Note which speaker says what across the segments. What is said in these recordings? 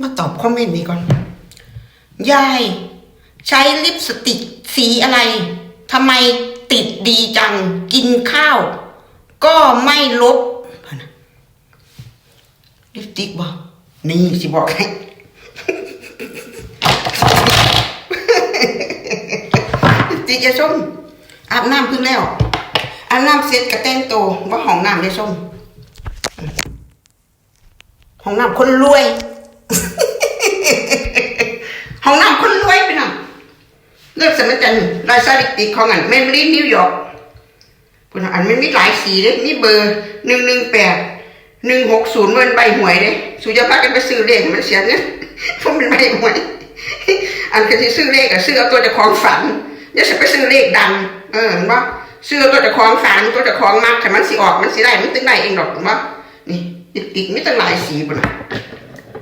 Speaker 1: มาตอบคอมเมนต์นี้ก่อน ยาย ใช้ลิปสติกสีอะไรทำไมติดดีจัง กินข้าว ก็ไม่ลบลิปสติกบอกนี่สิบอกให้ลิปสติกยายส้มอาบน้ำเพิ่งแล้ว อาบน้ำเสร็จกระแต่งตัวว่าห้องน้ำยายส้มห้องน้ำคนรวย ห้องน้ำคนรวยไปหน่อยเลือกสมัจันลายสลิติกของอันเมมลี่นิวยอร์กคุณอันมันมีหลายสีเลยมีเบอร์หนึ่งหนึ่งแปดหนึ่งหกศูนย์มันใบหวยเลยสุจะพากันไปซื้อเลขมันเสียเงินเพราะมันใบหวย อันก็ที่ซื้อเลขกับซื้อเอาตัวจะของฝันอย่าจะไปซื้อเลขดัง เออเห็นปะซื้อเอาตัวจะของฝันตัวจะของมักแต่มันสิออกมันสิได้มันตึงได้เองหรอกเห็นปะนี่ติดติกมีตั้งหลายสีปุ่นน่ะมันเลือดสมันแต่ดิกติกแกส้มแกส้มเลือดเซเมนต์แต่มามีอย่างหลายแน่ปุ่นน่ะมึงปุ่นน่ะปุ่นน่ะอืมดิกติกแกส้มเลือดเซเมนต์แต่เลยเลยอืมปุ่น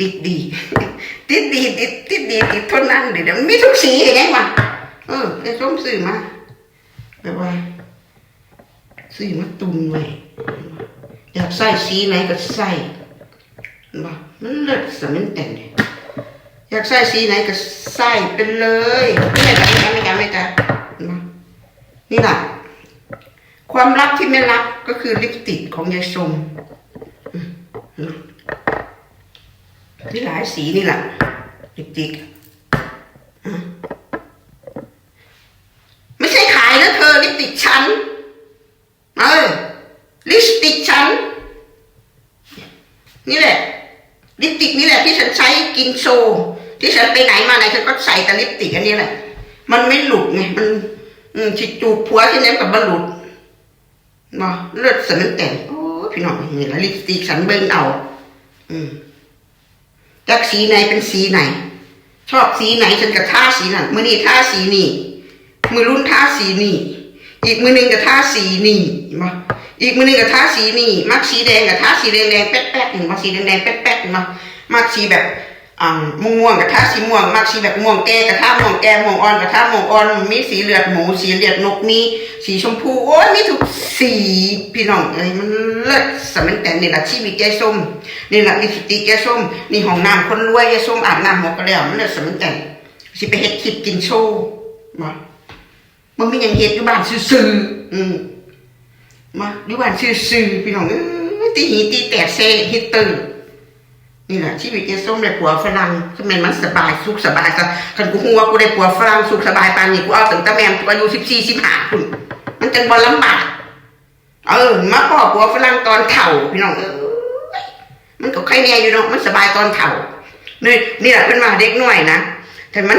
Speaker 1: ติดดี ติดดีติดติดดีติดทนนั่นเดี๋ยวมันมีทุกสีอย่างเลยวะเออไอ้ส้มซื้อมาแบบว่าซื้อมาตุนไว้อยากใส่สีไหนก็ใส่เห็นปะมันเลิศสมันแต่งเลยอยากใส่สีไหนก็ใส่ไปเลยไม่จ้ะไม่จ้ะไม่จ้ะเห็นปะนี่แหละความลับที่ไม่ลับก็คือลิปสติกของยายส้มอืมเห็นปะ ที่หลายสีนี่แหละจิกจิกอะไม่ใช่ขายนะเธอลิปติกฉัน เออ ลิปติกฉัน นี่แหละ ลิปติกนี่แหละที่ฉันใช้กินโชว์ที่ฉันไปไหนมาไหนฉันก็ใส่แต่ลิปติกอันนี้แหละ มันไม่หลุดไงมันอืมฉิจูบผัวที่นั้นกับบหลุดบ่เลือดสมันแต่งโอ้พี่น้องนี่แหละลิปติกฉันเบิ่งเอา อืม จากสีไหนเป็นสีไหน ชอบสีไหนฉันก็ท่าสีนั้นมือนี่ท่าสีนี่มือรุ่นท่าสีนี่อีกมือหนึ่งก็ท่าสีนี่เห็นปะอีกมือหนึ่งก็ท่าสีนี่มักสีแดงกับท่าสีแดงแดงแป๊ดแป๊ดเห็นปะสีแดงแดงแป๊ดแป๊ดเห็นปะมักสีแบบ อ่าม่วงม่วงกับท่าสีม่วงมักสีแบบม่วงแก่กับท่าม่วงแก่ม่วงอ่อนกับท่าม่วงอ่อนมีสีเลือดหมูสีเลือดนกมีสีชมพูโอ้ยมีทุกสีพี่น้องเอ้ยมันเลิศสมันแต่นี่แหละชีวิตแก่ส้มนี่แหละลิปสติกแก่ส้มนี่ห้องน้ำคนรวยแก่ส้มอาบน้ำหมดก็แล้วมันเลิศสมันแต่สิไปเฮ็ดคลิปกินโชว์มามันมีอย่างเฮ็ดอยู่บ้านซื่อๆอืมมาอยู่บ้านซื่อๆพี่น้องเอ้ยตีหีตีแตกเซฮิตเตอร์ นี่แหละชีวิตแกส้มได้ผัวฝรั่งคือแม่นมันสบายสุขสบายซะคันกูฮู้ว่ากูได้ผัวฝรั่งสุขสบายปานนี้กูเอาตั้งแต่แม่กูอายุ14 15พุ่นมันจังบ่ลลำบากเออมาพ่อผัวฝรั่งตอนเฒ่าพี่น้องเอ้ยมันก็ใครแน่อยู่เนาะมันสบายตอนเฒ่านี่นี่แหละเป็นว่าเด็กน้อยนะแต่มัน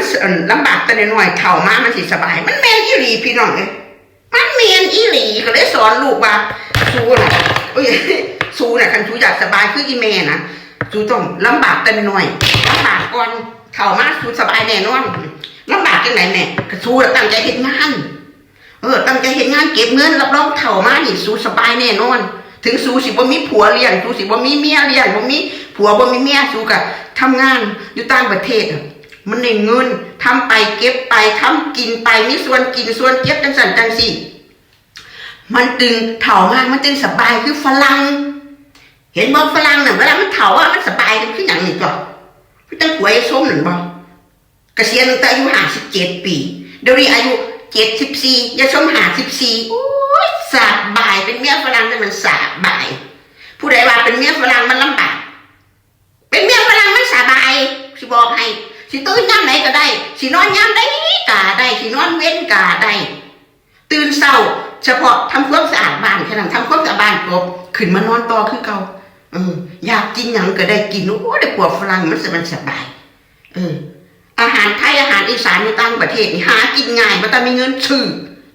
Speaker 1: ลำบากแต่น้อยเฒ่ามามันสิสบาย มันแม่นอีหลีพี่น้องเอ้ยมันแม่นอีหลีก็เลยสอนลูกว่าสู้น่ะเอ้ยสู้น่ะคันสู้อยากสบายคืออีแม่นะ สูต้องลำบากแต่น้อยลำบากก่อนเฒ่ามาสูสบายแน่นอนลำบากจังไหนแม่ก็สู้แล้วตั้งใจเฮ็ดงานเออตั้งใจเห็นงานเก็บเงินรับรองเถ่ามานี่สูสบายแน่นอน ถึงสูสิบ่มีผัวเลี้ยงสูสิบ่มีเมียเลี้ยงบ่มีผัวบ่มีเมียสูกับทำงานอยู่ต่างประเทศอะมันได้เงินทำไปเก็บไปทำกินไปมีส่วนกินส่วนเก็บจังสันจังสิมันตึงเถ่ามากมันตึงสบายคือฝรั่ง เห็นบ่ฝรั่งน่ะเวลามันเถ่าอะมันสบายคือหยังนี่ก็พี่ตั้งหวยส้มหนั่นบ่เกษียณตั้งแต่อายุห้าสิบเจ็ดปี เดี๋ยวนี้อายุเจ็ดสิบสี่ยาชมหาสิบสี่โอ้ยสาบายเป็นเมียฝรั่งแต่มันสาบาย ผู้ใดว่าเป็นเมียฝรั่งมันลำบากเป็นเมียฝรั่งมันสบายสิบอกให้สิตื่นยามไหนก็ได้สินอนยามใดกาได้สินอนเว้นกาได้ตื่นเศร้า เฉพาะทำความสะอาดบ้านแค่นั้นทำความสะอาดบ้านครบขึ้นมานอนต่อคือเก่า เอออยากกินอยังก็ได้กินโอ้ได้ขวดฝรั่งมันสมันสบาย เออ อาหารไทยอาหารอีสานในต่างประเทศนี่หากินง่ายมันต้องมีเงินซื้อ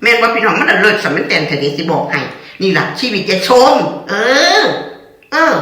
Speaker 1: แม่นว่าพี่น้องมันเลิศสมันแต่นแต่เดสิบอกให้นี่แหละชีวิตจะชม เออ เออ